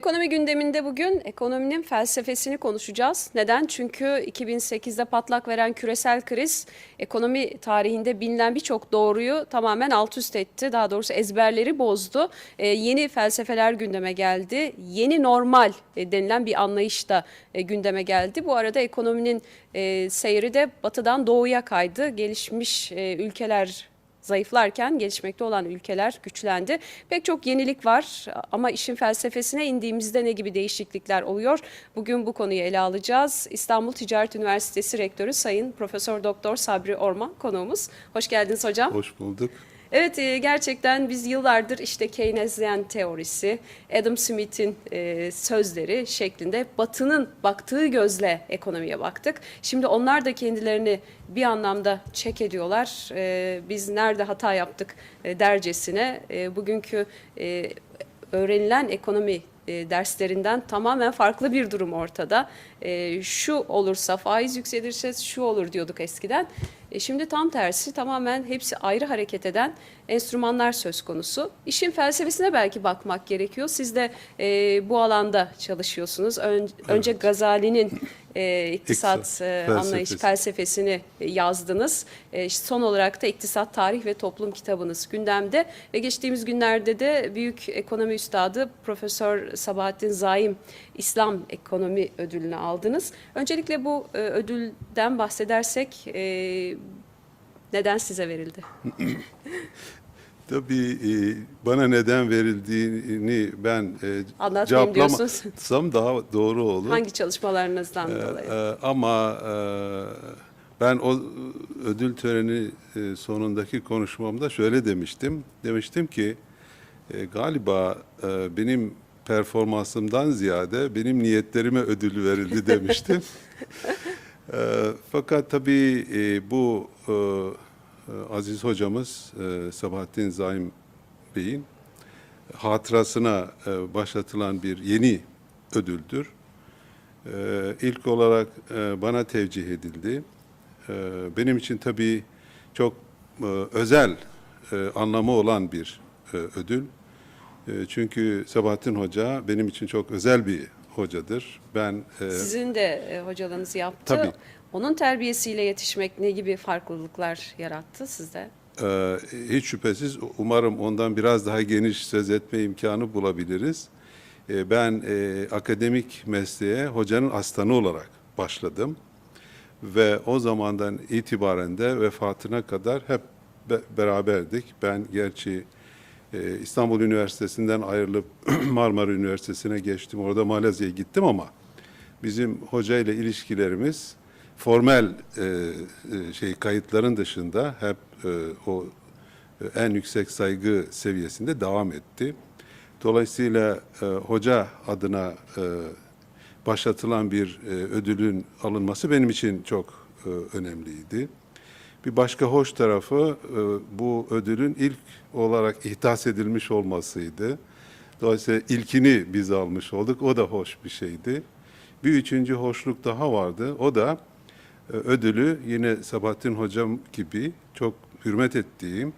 Ekonomi gündeminde bugün ekonominin felsefesini konuşacağız. Neden? Çünkü 2008'de patlak veren küresel kriz ekonomi tarihinde bilinen birçok doğruyu tamamen alt üst etti. Daha doğrusu ezberleri bozdu. Ee, yeni felsefeler gündeme geldi. Yeni normal e, denilen bir anlayış da e, gündeme geldi. Bu arada ekonominin e, seyri de batıdan doğuya kaydı. Gelişmiş e, ülkeler zayıflarken gelişmekte olan ülkeler güçlendi. Pek çok yenilik var ama işin felsefesine indiğimizde ne gibi değişiklikler oluyor? Bugün bu konuyu ele alacağız. İstanbul Ticaret Üniversitesi Rektörü Sayın Profesör Doktor Sabri Orman konuğumuz. Hoş geldiniz hocam. Hoş bulduk. Evet e, gerçekten biz yıllardır işte Keynesyen teorisi, Adam Smith'in e, sözleri şeklinde Batı'nın baktığı gözle ekonomiye baktık. Şimdi onlar da kendilerini bir anlamda çek ediyorlar. E, Biz nerede hata yaptık e, dercesine bugünkü öğrenilen ekonomi derslerinden tamamen farklı bir durum ortada. Şu olursa faiz yükselirse şu olur diyorduk eskiden. E, şimdi tam tersi tamamen hepsi ayrı hareket eden enstrümanlar söz konusu. İşin felsefesine belki bakmak gerekiyor. Siz de e, bu alanda çalışıyorsunuz. Ön- Önce Gazali'nin e, iktisat İktisat, e, felsefesi. anlayış felsefesini e, yazdınız. E, son olarak da İktisat Tarih ve Toplum kitabınız gündemde ve geçtiğimiz günlerde de büyük ekonomi üstadı Profesör Sabahattin Zaim İslam Ekonomi Ödülünü aldınız. Öncelikle bu e, ödülden bahsedersek e, neden size verildi? Tabii e, bana neden verildiğini ben e, Anlatmayayım diyorsunuz. cevaplamazsam daha doğru olur. Hangi çalışmalarınızdan Ee, dolayı? e, ama e, ben o ödül töreni e, sonundaki konuşmamda şöyle demiştim. Demiştim ki e, galiba e, benim performansımdan ziyade benim niyetlerime ödül verildi demiştim. E, fakat tabii e, bu e, aziz hocamız e, Sabahattin Zaim Bey'in hatırasına e, başlatılan bir yeni ödüldür. Ee, ilk olarak e, bana tevcih edildi. Ee, benim için tabii çok e, özel e, anlamı olan bir e, ödül. E, çünkü Sabahattin Hoca benim için çok özel bir hocadır. Ben e, Sizin de e, hocalığınızı yaptı. Tabii. Onun terbiyesiyle yetişmek ne gibi farklılıklar yarattı sizde? e, hiç şüphesiz umarım ondan biraz daha geniş söz etme imkanı bulabiliriz. E, ben e, akademik mesleğe hocanın asistanı olarak başladım ve o zamandan itibaren de vefatına kadar hep be- beraberdik. Ben gerçi e, İstanbul Üniversitesi'nden ayrılıp Marmara Üniversitesi'ne geçtim. Orada Malezya'ya gittim ama bizim hoca ile ilişkilerimiz formel e, e, şey kayıtların dışında hep e, o e, en yüksek saygı seviyesinde devam etti. Dolayısıyla e, hoca adına e, başlatılan bir e, ödülün alınması benim için çok e, önemliydi. Bir başka hoş tarafı e, bu ödülün ilk olarak ihdas edilmiş olmasıydı. Dolayısıyla ilkini biz almış olduk. O da hoş bir şeydi. Bir üçüncü hoşluk daha vardı. O da ödülü yine Sabahattin Hocam gibi çok hürmet ettiğim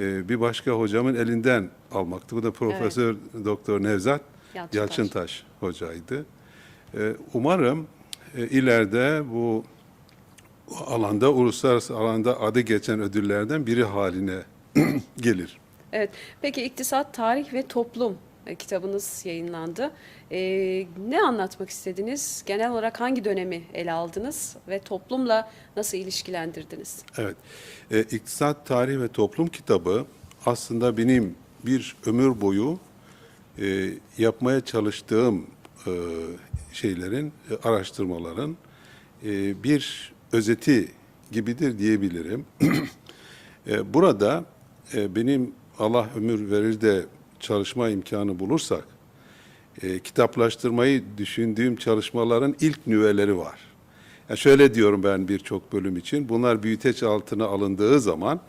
e, bir başka hocamın elinden almaktı. Bu da Profesör Doktor Nevzat Yalçıntaş. Yalçıntaş hocaydı. E, Umarım e, ileride bu alanda, uluslararası alanda adı geçen ödüllerden biri haline gelir. Evet. Peki İktisat, Tarih ve Toplum kitabınız yayınlandı. E, ne anlatmak istediniz? Genel olarak hangi dönemi ele aldınız ve toplumla nasıl ilişkilendirdiniz? Evet. E, İktisat, Tarih ve Toplum kitabı aslında benim bir ömür boyu e, yapmaya çalıştığım e, şeylerin, e, araştırmaların e, bir özeti gibidir diyebilirim. E, burada e, benim Allah ömür verir de çalışma imkanı bulursak, e, kitaplaştırmayı düşündüğüm çalışmaların ilk nüveleri var. Ya şöyle diyorum ben birçok bölüm için, bunlar büyüteç altına alındığı zaman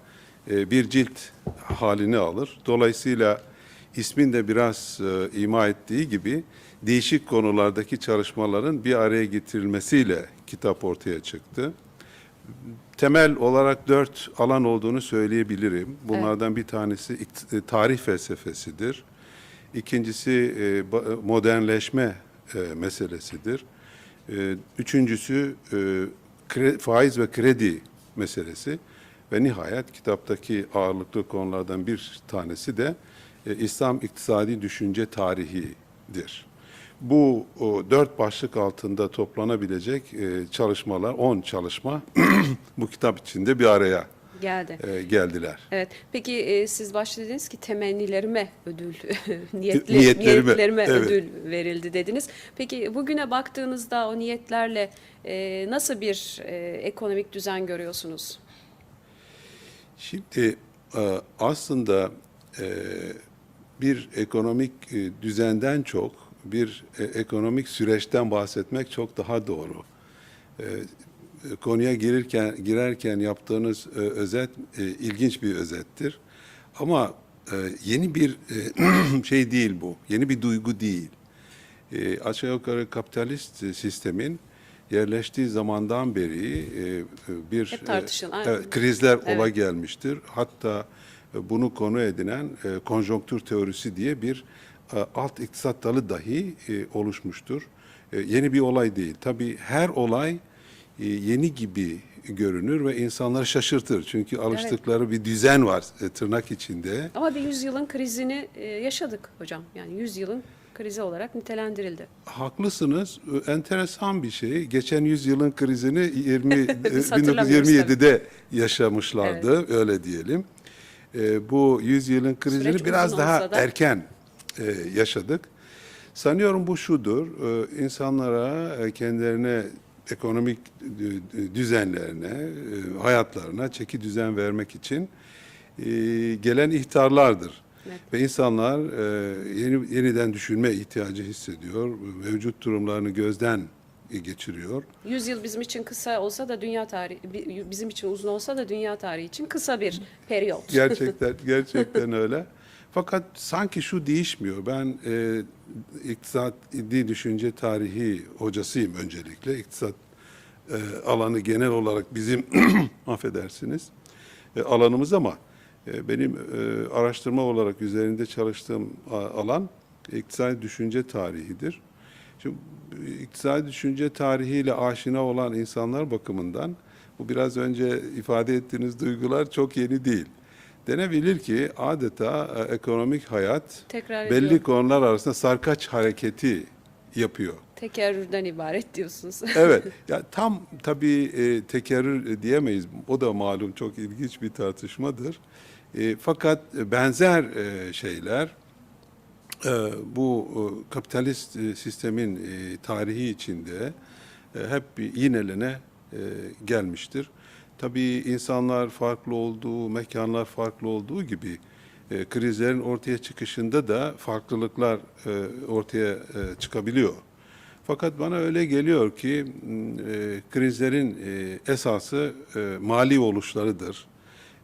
e, bir cilt halini alır. Dolayısıyla ismin de biraz e, ima ettiği gibi değişik konulardaki çalışmaların bir araya getirilmesiyle kitap ortaya çıktı. Temel olarak dört alan olduğunu söyleyebilirim. Bunlardan bir tanesi e, tarih felsefesidir. İkincisi e, ba- modernleşme e, meselesidir. E, Üçüncüsü e, faiz ve kredi meselesi ve nihayet kitaptaki ağırlıklı konulardan bir tanesi de e, İslam iktisadi düşünce tarihidir. Bu o, dört başlık altında toplanabilecek e, çalışmalar, 10 çalışma bu kitap içinde bir araya Geldi. e, geldiler. Evet. Peki e, siz başta dediniz ki temennilerime ödül, niyetli, Niyetlerime, niyetlerime evet. ödül verildi dediniz. Peki bugüne baktığınızda o niyetlerle e, nasıl bir e, ekonomik düzen görüyorsunuz? Şimdi e, aslında e, bir ekonomik e, düzenden çok bir e, ekonomik süreçten bahsetmek çok daha doğru. E, Konuya girirken girerken yaptığınız e, özet e, ilginç bir özettir. Ama e, yeni bir e, şey değil bu. Yeni bir duygu değil. E, aşağı yukarı kapitalist e, sistemin yerleştiği zamandan beri e, e, bir Hep tartışılan, e, krizler Evet. ola gelmiştir. Hatta e, bunu konu edinen e, konjonktür teorisi diye bir e, alt iktisat dalı dahi e, oluşmuştur. E, yeni bir olay değil. Tabii her olay e, yeni gibi görünür ve insanları şaşırtır. Çünkü alıştıkları bir düzen var e, tırnak içinde. Ama bir yüzyılın krizini e, yaşadık hocam. Yani yüzyılın krizi olarak nitelendirildi. Haklısınız. Enteresan bir şey. Geçen yüzyılın krizini 20 e, Biz hatırlamıyoruz 1927'de yaşamışlardı. Öyle diyelim. Bu yüzyılın krizini Süreç biraz daha da- erken e, yaşadık. Sanıyorum bu şudur. e, insanlara e, kendilerine ekonomik dü- düzenlerine, e, hayatlarına çeki düzen vermek için e, gelen ihtarlardır. Evet. Ve insanlar e, yeni, yeniden düşünme ihtiyacı hissediyor. Mevcut durumlarını gözden geçiriyor. Yüzyıl bizim için kısa olsa da dünya tarihi bi- bizim için uzun olsa da dünya tarihi için kısa bir periyot. Gerçekten gerçekten öyle. Fakat sanki şu değişmiyor. Ben e, iktisadi düşünce tarihi hocasıyım öncelikle. İktisat e, alanı genel olarak bizim affedersiniz e, alanımız ama e, benim e, araştırma olarak üzerinde çalıştığım a- alan iktisadi düşünce tarihidir. Şimdi iktisadi düşünce tarihiyle aşina olan insanlar bakımından bu biraz önce ifade ettiğiniz duygular çok yeni değil. Denebilir ki adeta e, ekonomik hayat Tekrar belli ediyor. konular arasında sarkaç hareketi yapıyor. Tekerrürden ibaret diyorsunuz. Evet, ya tam tabii e, tekerrür diyemeyiz. O da malum çok ilginç bir tartışmadır. E, fakat benzer e, şeyler e, bu e, kapitalist e, sistemin e, tarihi içinde e, hep bir yinelene e, gelmiştir. Tabii insanlar farklı olduğu, mekanlar farklı olduğu gibi e, krizlerin ortaya çıkışında da farklılıklar e, ortaya e, çıkabiliyor. Fakat bana öyle geliyor ki e, krizlerin e, esası e, mali oluşlarıdır.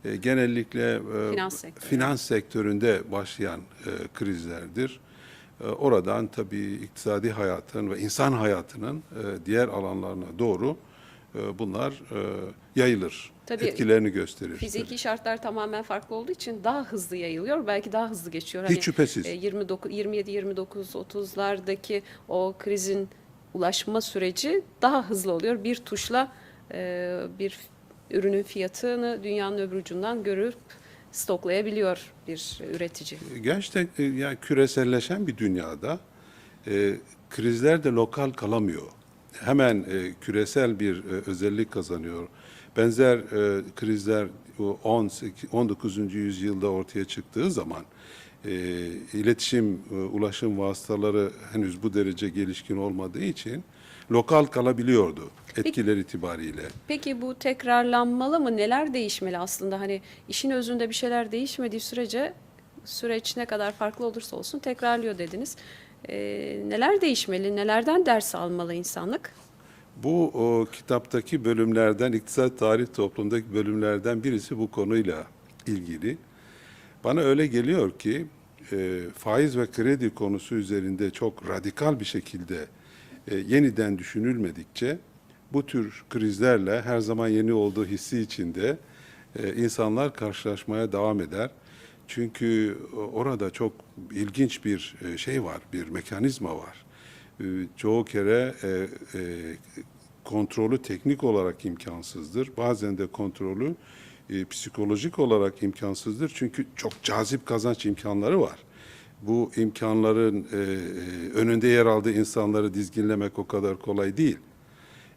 E, genellikle e, Finans sektörü. finans sektöründe başlayan e, krizlerdir. E, oradan tabii iktisadi hayatın ve insan hayatının e, diğer alanlarına doğru e, bunlar e, yayılır, Tabii, etkilerini gösterir. Fiziki şartlar tamamen farklı olduğu için daha hızlı yayılıyor. Belki daha hızlı geçiyor. Hiç şüphesiz. 29 27 29 30'lardaki o krizin ulaşma süreci daha hızlı oluyor. Bir tuşla e, bir ürünün fiyatını dünyanın öbür ucundan görüp stoklayabiliyor bir üretici. Gerçekten yani küreselleşen bir dünyada e, krizler de lokal kalamıyor. Hemen e, küresel bir e, özellik kazanıyor. Benzer e, krizler o 18, 19. yüzyılda ortaya çıktığı zaman e, iletişim, e, ulaşım vasıtaları henüz bu derece gelişkin olmadığı için lokal kalabiliyordu etkiler itibariyle. Peki bu tekrarlanmalı mı? Neler değişmeli aslında? Hani işin özünde bir şeyler değişmediği sürece süreç ne kadar farklı olursa olsun tekrarlıyor dediniz. Ee, neler değişmeli? Nelerden ders almalı insanlık? Bu o, kitaptaki bölümlerden, iktisat tarih toplumdaki bölümlerden birisi bu konuyla ilgili. Bana öyle geliyor ki e, faiz ve kredi konusu üzerinde çok radikal bir şekilde e, yeniden düşünülmedikçe bu tür krizlerle her zaman yeni olduğu hissi içinde e, insanlar karşılaşmaya devam eder. Çünkü orada çok ilginç bir e, şey var, bir mekanizma var. E, Çoğu kere e, e, kontrolü teknik olarak imkansızdır. Bazen de kontrolü e, psikolojik olarak imkansızdır. Çünkü çok cazip kazanç imkanları var. Bu imkanların e, e, önünde yer aldığı insanları dizginlemek o kadar kolay değil.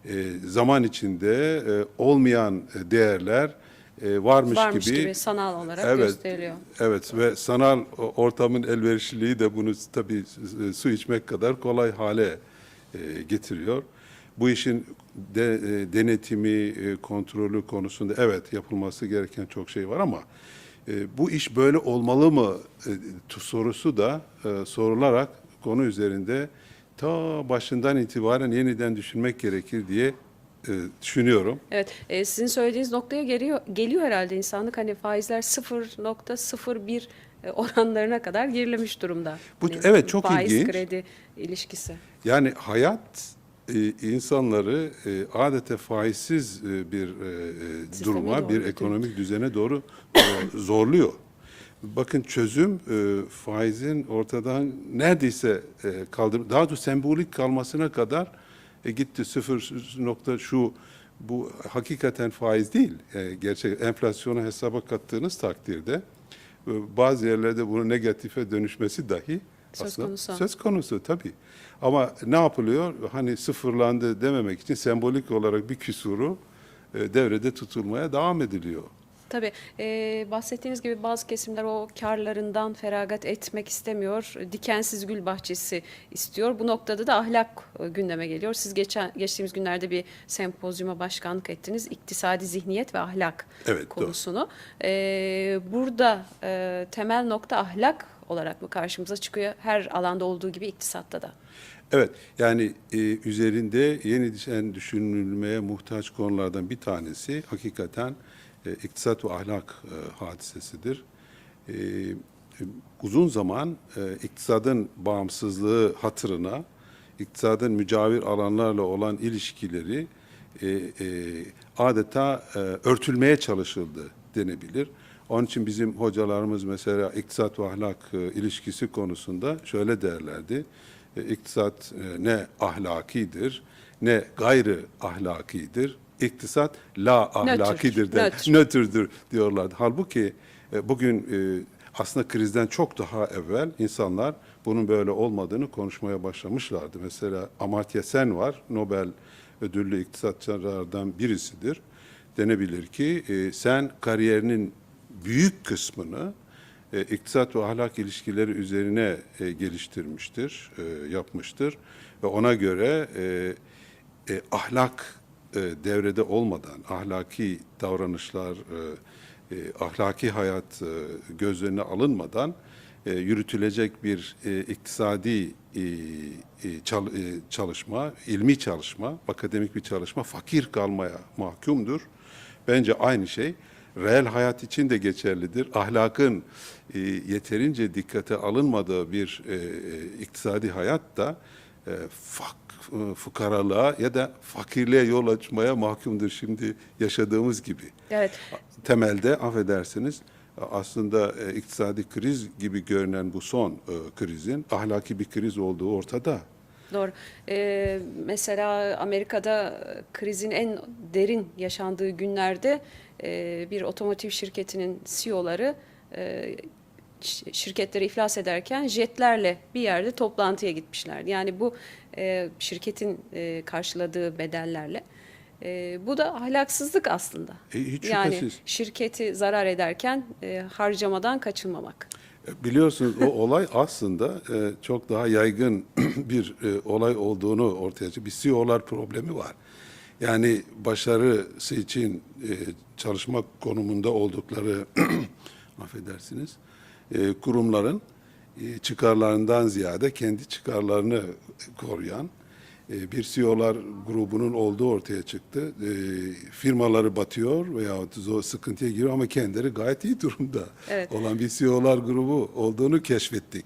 E, zaman içinde e, olmayan e, değerler e, varmış, Varmış gibi, gibi sanal olarak Evet, gösteriliyor. Evet ve sanal ortamın elverişliliği de bunu tabii su içmek kadar kolay hale e, getiriyor. Bu işin de, e, denetimi, e, kontrolü konusunda evet yapılması gereken çok şey var ama e, bu iş böyle olmalı mı e, sorusu da e, sorularak konu üzerinde ta başından itibaren yeniden düşünmek gerekir diye e, düşünüyorum. Evet, e, sizin söylediğiniz noktaya geliyor, geliyor herhalde insanlık hani faizler 0.01 e, oranlarına kadar gerilemiş durumda. Bu- Hani evet, çok faiz ilginç. kredi ilişkisi. Yani hayat e, insanları e, adeta faizsiz e, bir e, e, duruma, doğru bir ekonomik düzene doğru e, zorluyor. Bakın çözüm e, faizin ortadan neredeyse e, kaldır, daha doğrusu sembolik kalmasına kadar e, gitti sıfır nokta şu bu hakikaten faiz değil. E, gerçek enflasyonu hesaba kattığınız takdirde e, bazı yerlerde bunun negatife dönüşmesi dahi Söz aslında konusu. söz konusu tabii. Ama ne yapılıyor? Hani sıfırlandı dememek için sembolik olarak bir küsuru e, devrede tutulmaya devam ediliyor. Tabii e, bahsettiğiniz gibi bazı kesimler o karlarından feragat etmek istemiyor. Dikensiz gül bahçesi istiyor. Bu noktada da ahlak e, gündeme geliyor. Siz geçen geçtiğimiz günlerde bir sempozyuma başkanlık ettiniz. İktisadi zihniyet ve ahlak Evet, konusunu. E, burada e, temel nokta ahlak olarak mı karşımıza çıkıyor? Her alanda olduğu gibi iktisatta da. Evet, yani e, üzerinde yeniden düşünülmeye muhtaç konulardan bir tanesi hakikaten e, iktisat ve ahlak e, hadisesidir. E, e, uzun zaman e, iktisadın bağımsızlığı hatırına, iktisadın mücavir alanlarla olan ilişkileri e, e, adeta e, örtülmeye çalışıldı denebilir. Onun için bizim hocalarımız mesela iktisat ve ahlak e, ilişkisi konusunda şöyle derlerdi. E, İktisat e, ne ahlakidir ne gayrı ahlakidir. İktisat la ahlakidir der, nötr. nötrdür diyorlardı. Halbuki e, bugün e, aslında krizden çok daha evvel insanlar bunun böyle olmadığını konuşmaya başlamışlardı. Mesela Amartya Sen var, Nobel ödüllü iktisatçılardan birisidir. Denebilir ki e, sen kariyerinin büyük kısmını e, iktisat ve ahlak ilişkileri üzerine e, geliştirmiştir, e, yapmıştır ve ona göre e, e, ahlak e, devrede olmadan ahlaki davranışlar, e, e, ahlaki hayat göz önüne alınmadan yürütülecek bir e, iktisadi çal- çalışma, ilmi çalışma, akademik bir çalışma fakir kalmaya mahkumdur. Bence aynı şey reel hayat için de geçerlidir. Ahlakın yeterince dikkate alınmadığı bir e, iktisadi hayat da e, fak, fukaralığa ya da fakirliğe yol açmaya mahkumdur şimdi yaşadığımız gibi. Evet. Temelde affedersiniz aslında e, iktisadi kriz gibi görünen bu son e, krizin ahlaki bir kriz olduğu ortada. Doğru. Ee, mesela Amerika'da krizin en derin yaşandığı günlerde e, bir otomotiv şirketinin CEO'ları e, şirketleri iflas ederken jetlerle bir yerde toplantıya gitmişler. Yani bu e, şirketin e, karşıladığı bedellerle. E, bu da ahlaksızlık aslında. E, hiç yani şüphesiz. şirketi zarar ederken e, harcamadan kaçınmamak. Biliyorsunuz o olay aslında e, çok daha yaygın bir e, olay olduğunu ortaya çıkıyor. Bir CEO'lar problemi var. Yani başarısı için e, çalışma konumunda oldukları affedersiniz e, kurumların e, çıkarlarından ziyade kendi çıkarlarını koruyan e, bir CEO'lar grubunun olduğu ortaya çıktı. E, firmaları batıyor veya zor sıkıntıya giriyor ama kendileri gayet iyi durumda Evet. olan bir CEO'lar grubu olduğunu keşfettik.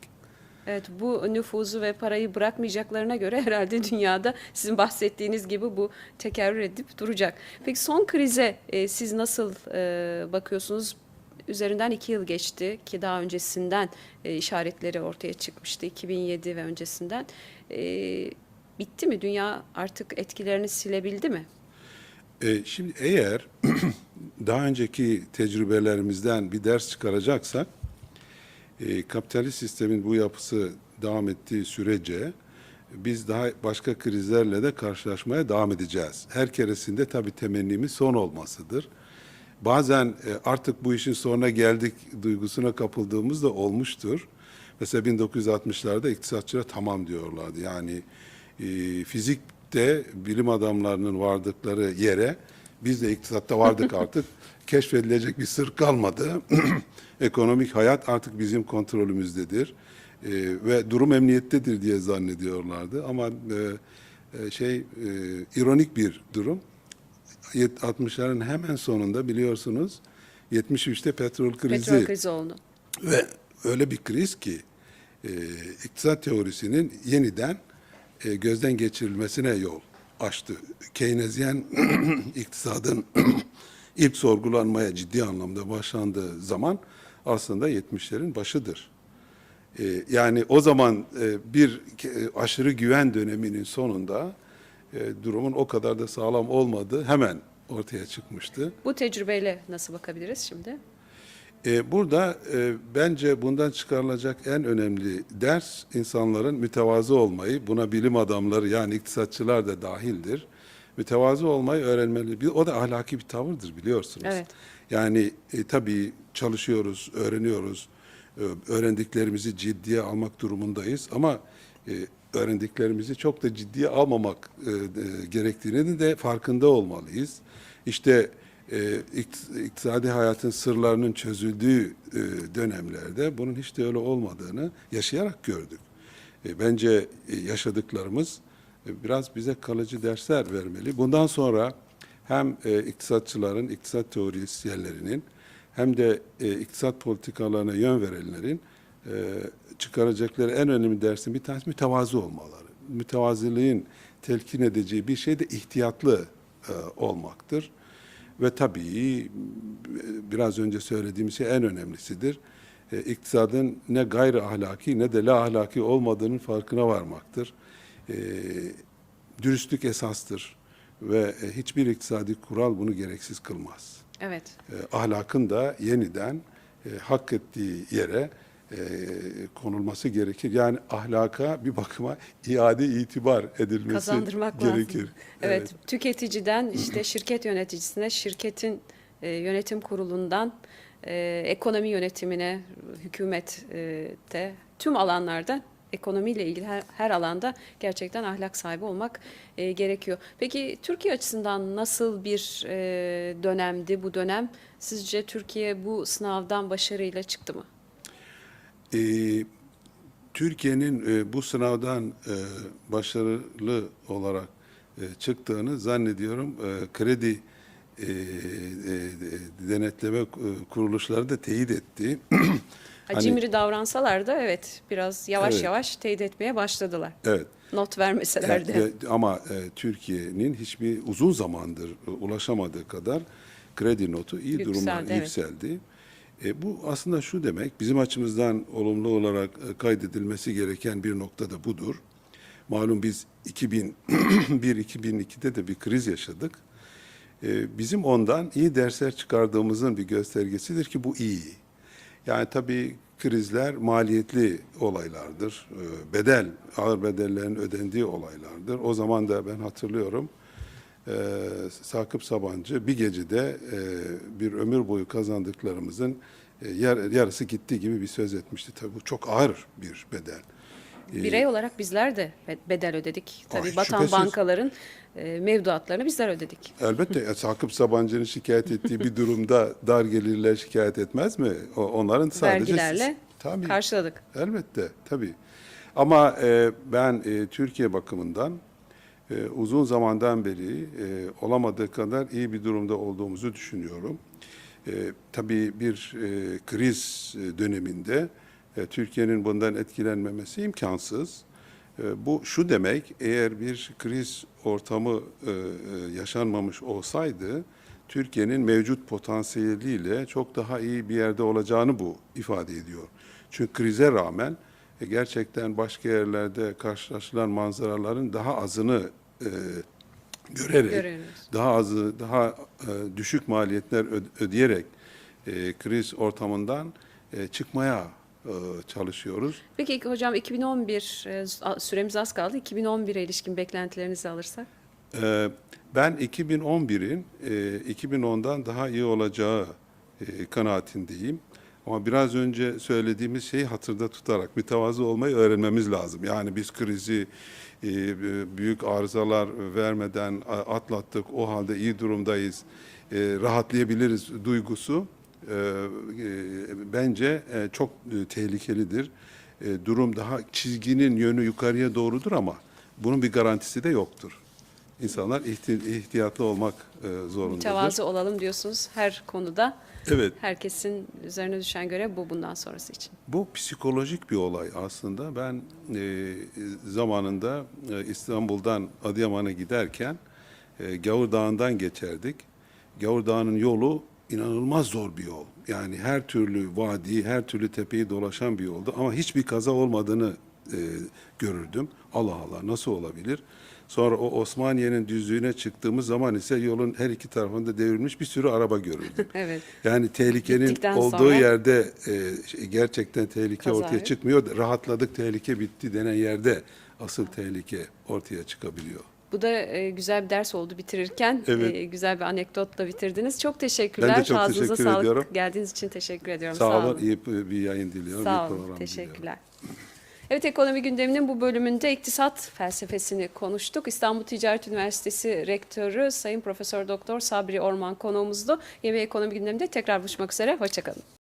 Evet bu nüfuzu ve parayı bırakmayacaklarına göre herhalde dünyada sizin bahsettiğiniz gibi bu tekerrür edip duracak. Peki son krize e, siz nasıl e, bakıyorsunuz? Üzerinden iki yıl geçti ki daha öncesinden e, işaretleri ortaya çıkmıştı 2007 ve öncesinden. E, bitti mi? Dünya artık etkilerini silebildi mi? E, şimdi eğer daha önceki tecrübelerimizden bir ders çıkaracaksak, e, kapitalist sistemin bu yapısı devam ettiği sürece biz daha başka krizlerle de karşılaşmaya devam edeceğiz. Her keresinde tabii temennimiz son olmasıdır. Bazen e, artık bu işin sonuna geldik duygusuna kapıldığımız da olmuştur. Mesela 1960'larda iktisatçılar tamam diyorlardı. Yani e, fizikte bilim adamlarının vardıkları yere biz de iktisatta vardık artık. Keşfedilecek bir sır kalmadı. Ekonomik hayat artık bizim kontrolümüzdedir. E, ve durum emniyettedir diye zannediyorlardı. Ama e, şey e, ironik bir durum. 60'ların hemen sonunda biliyorsunuz 73'te petrol krizi Petrol krizi oldu. ve öyle bir kriz ki e, iktisat teorisinin yeniden e, gözden geçirilmesine yol açtı. Keynesyen iktisadın ilk sorgulanmaya ciddi anlamda başlandığı zaman aslında 70'lerin başıdır. E, yani o zaman e, bir ke- aşırı güven döneminin sonunda e, durumun o kadar da sağlam olmadığı hemen ortaya çıkmıştı. Bu tecrübeyle nasıl bakabiliriz şimdi? E, burada e, bence bundan çıkarılacak en önemli ders insanların mütevazı olmayı, buna bilim adamları yani iktisatçılar da dahildir. Mütevazı olmayı öğrenmeli. O da ahlaki bir tavırdır biliyorsunuz. Evet. Yani e, tabii çalışıyoruz, öğreniyoruz. E, öğrendiklerimizi ciddiye almak durumundayız ama e, öğrendiklerimizi çok da ciddiye almamak e, e, gerektiğini de farkında olmalıyız. İşte e, ikt- iktisadi hayatın sırlarının çözüldüğü e, dönemlerde bunun hiç de öyle olmadığını yaşayarak gördük. E, bence e, yaşadıklarımız e, biraz bize kalıcı dersler vermeli. Bundan sonra hem e, iktisatçıların, iktisat teorisyenlerinin hem de e, iktisat politikalarına yön verenlerin e, çıkaracakları en önemli dersin bir tanesi mütevazı olmaları. Mütevaziliğin telkin edeceği bir şey de ihtiyatlı e, olmaktır. Ve tabii e, biraz önce söylediğim şey en önemlisidir. E, iktisadın ne gayri ahlaki ne de la ahlaki olmadığının farkına varmaktır. E, dürüstlük esastır ve e, hiçbir iktisadi kural bunu gereksiz kılmaz. Evet. E, ahlakın da yeniden e, hak ettiği yere e, konulması gerekir. Yani ahlaka bir bakıma iade itibar edilmesi Kazandırmak gerekir. lazım. Evet, tüketiciden işte şirket yöneticisine, şirketin e, yönetim kurulundan e, ekonomi yönetimine, hükümette, tüm alanlarda ekonomiyle ilgili her, her alanda gerçekten ahlak sahibi olmak e, gerekiyor. Peki Türkiye açısından nasıl bir e, dönemdi bu dönem? Sizce Türkiye bu sınavdan başarıyla çıktı mı? Ee, Türkiye'nin e, bu sınavdan e, başarılı olarak e, çıktığını zannediyorum e, kredi e, e, denetleme e, kuruluşları da teyit etti. Ha, Hani- Cimri davransalar da evet biraz yavaş Evet. yavaş teyit etmeye başladılar. evet. Not vermeseler de. Yani, e, ama e, Türkiye'nin hiçbir uzun zamandır e, ulaşamadığı kadar kredi notu iyi Yükseldi, evet. yükseldi. E, bu aslında şu demek, bizim açımızdan olumlu olarak e, kaydedilmesi gereken bir nokta da budur. Malum biz 2001-2002'de de bir kriz yaşadık. E, bizim ondan iyi dersler çıkardığımızın bir göstergesidir ki bu iyi. Yani tabii krizler maliyetli olaylardır. E, Bedel, ağır bedellerin ödendiği olaylardır. O zaman da ben hatırlıyorum e, Sakıp Sabancı bir gecede e, bir ömür boyu kazandıklarımızın e, yar- yarısı gitti gibi bir söz etmişti. Tabii bu çok ağır bir bedel. E, Birey olarak bizler de be- bedel ödedik. Tabii Ay, batan şüphesiz. bankaların e, mevduatlarını bizler ödedik. Elbette ya, Sakıp Sabancı'nın şikayet ettiği bir durumda dar gelirler şikayet etmez mi? Onların sadece Vergilerle Tabii. karşıladık. Elbette, tabii. Ama e, ben e, Türkiye bakımından e, uzun zamandan beri e, olamadığı kadar iyi bir durumda olduğumuzu düşünüyorum. E, tabii bir e, kriz e, döneminde e, Türkiye'nin bundan etkilenmemesi imkansız. E, bu şu demek, eğer bir kriz ortamı e, e, yaşanmamış olsaydı, Türkiye'nin mevcut potansiyeliyle çok daha iyi bir yerde olacağını bu ifade ediyor. Çünkü krize rağmen gerçekten başka yerlerde karşılaşılan manzaraların daha azını e, görerek, Görüyoruz. daha azı, daha e, düşük maliyetler ödeyerek e, kriz ortamından e, çıkmaya e, çalışıyoruz. Peki hocam 2011 e, süremiz az kaldı. 2011'e ilişkin beklentilerinizi alırsak? Ben 2011'in e, 2010'dan daha iyi olacağı e, kanaatindeyim. Ama biraz önce söylediğimiz şeyi hatırda tutarak mütevazı olmayı öğrenmemiz lazım. Yani biz krizi e, büyük arızalar vermeden atlattık, o halde iyi durumdayız, e, rahatlayabiliriz duygusu e, e, bence e, çok e, tehlikelidir. E, Durum daha çizginin yönü yukarıya doğrudur ama bunun bir garantisi de yoktur. İnsanlar ihti- ihtiyatlı olmak e, zorundadır. Mütevazı olalım diyorsunuz her konuda. Evet. Herkesin üzerine düşen görev bu bundan sonrası için. Bu psikolojik bir olay aslında. Ben e, zamanında e, İstanbul'dan Adıyaman'a giderken e, Gavur Dağı'ndan geçerdik. Gavur Dağı'nın yolu inanılmaz zor bir yol. Yani her türlü vadi, her türlü tepeyi dolaşan bir yoldu. Ama hiçbir kaza olmadığını e, görürdüm. Allah Allah nasıl olabilir? Sonra o Osmaniye'nin düzlüğüne çıktığımız zaman ise yolun her iki tarafında devrilmiş bir sürü araba görürdüm. Evet. Yani tehlikenin Gittikten olduğu sonra- yerde e, şey, gerçekten tehlike Kaza ortaya çıkmıyor. Rahatladık, tehlike bitti denen yerde asıl tehlike ortaya çıkabiliyor. Bu da e, güzel bir ders oldu bitirirken. Evet. E, güzel bir anekdotla bitirdiniz. Çok teşekkürler. Ben de çok Ağzınıza teşekkür sağlık. ediyorum. Geldiğiniz için teşekkür ediyorum. Sağ, olun, iyi bir yayın diliyorum. Sağ olun. program diliyorum. Evet ekonomi gündeminin bu bölümünde iktisat felsefesini konuştuk. İstanbul Ticaret Üniversitesi Rektörü Sayın Profesör Doktor Sabri Orman konuğumuzdu. Yeni ekonomi gündeminde tekrar buluşmak üzere. Hoşçakalın.